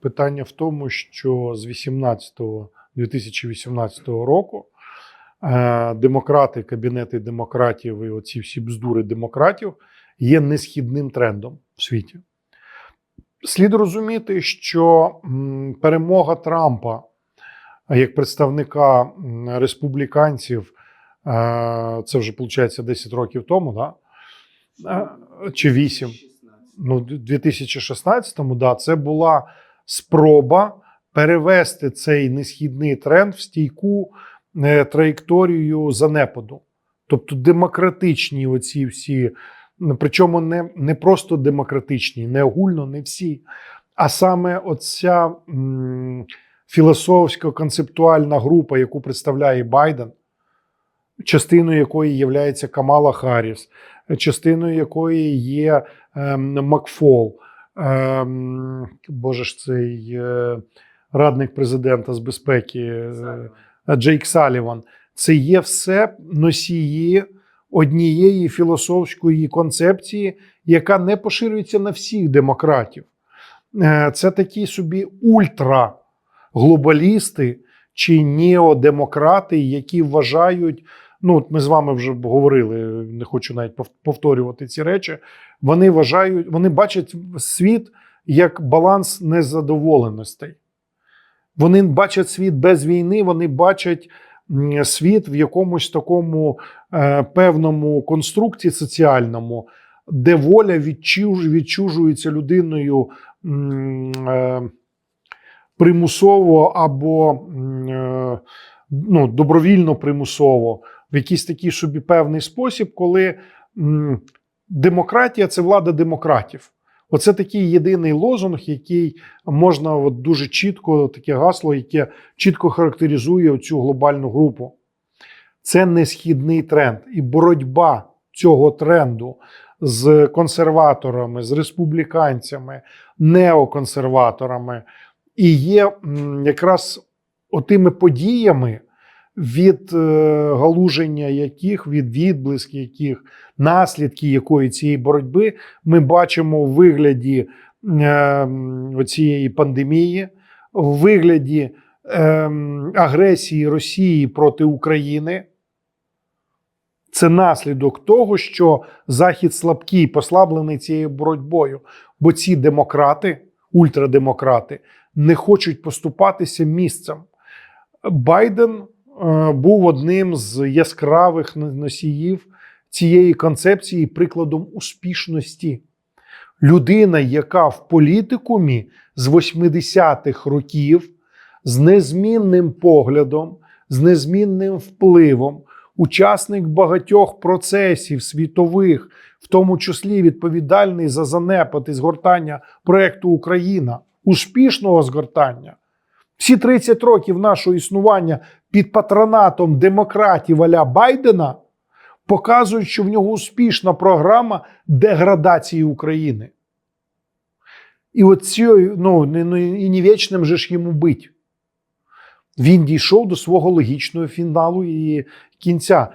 Питання в тому, що з 18 2018 року е, демократи, кабінети демократів і оці всі бздури демократів є несхідним трендом в світі. Слід розуміти, що перемога Трампа як представника республіканців, е, це вже виходить 10 років тому, да? Е, чи 8, ну, 2016 му да, це була спроба перевести цей несхідний тренд в стійку е, траєкторію занепаду. Тобто демократичні оці всі, причому не, не просто демократичні, не огульно, не всі, а саме оця філософсько-концептуальна група, яку представляє Байден, частиною якої є Камала Харріс, частиною якої є ем, Макфол. Ем, Боже ж цей е, радник президента з безпеки е, Джейк Саліван. Це є все носії однієї філософської концепції, яка не поширюється на всіх демократів. Е, Це такі собі ультраглобалісти чи неодемократи, які вважають. Ну, ми з вами вже говорили, не хочу навіть повторювати ці речі. Вони вважають, вони бачать світ як баланс незадоволеностей. Вони бачать світ без війни, вони бачать світ в якомусь такому е, певному конструкції соціальному, де воля відчуж, відчужується людиною е, примусово або е, ну, добровільно примусово, в якийсь такий собі певний спосіб, коли м, демократія це влада демократів. Оце такий єдиний лозунг, який можна от дуже чітко, таке гасло, яке чітко характеризує цю глобальну групу. Це не східний тренд. І боротьба цього тренду з консерваторами, з республіканцями, неоконсерваторами і є якраз отими подіями, від е, галуження яких, від відблисків яких, наслідки якої цієї боротьби ми бачимо в вигляді е, цієї пандемії, в вигляді е, агресії Росії проти України. Це наслідок того, що Захід слабкий, послаблений цією боротьбою. Бо ці демократи, ультрадемократи, не хочуть поступатися місцем. Байден е, був одним з яскравих носіїв цієї концепції, прикладом успішності. Людина, яка в політикумі з 80-х років з незмінним поглядом, з незмінним впливом, учасник багатьох процесів світових, в тому числі відповідальний за занепад і згортання проекту Україна, успішного згортання. Всі 30 років нашого існування під патронатом демократів аля Байдена показують, що в нього успішна програма деградації України. І от цією, ну, ну, і не вічним же ж йому бить. Він дійшов до свого логічного фіналу і кінця.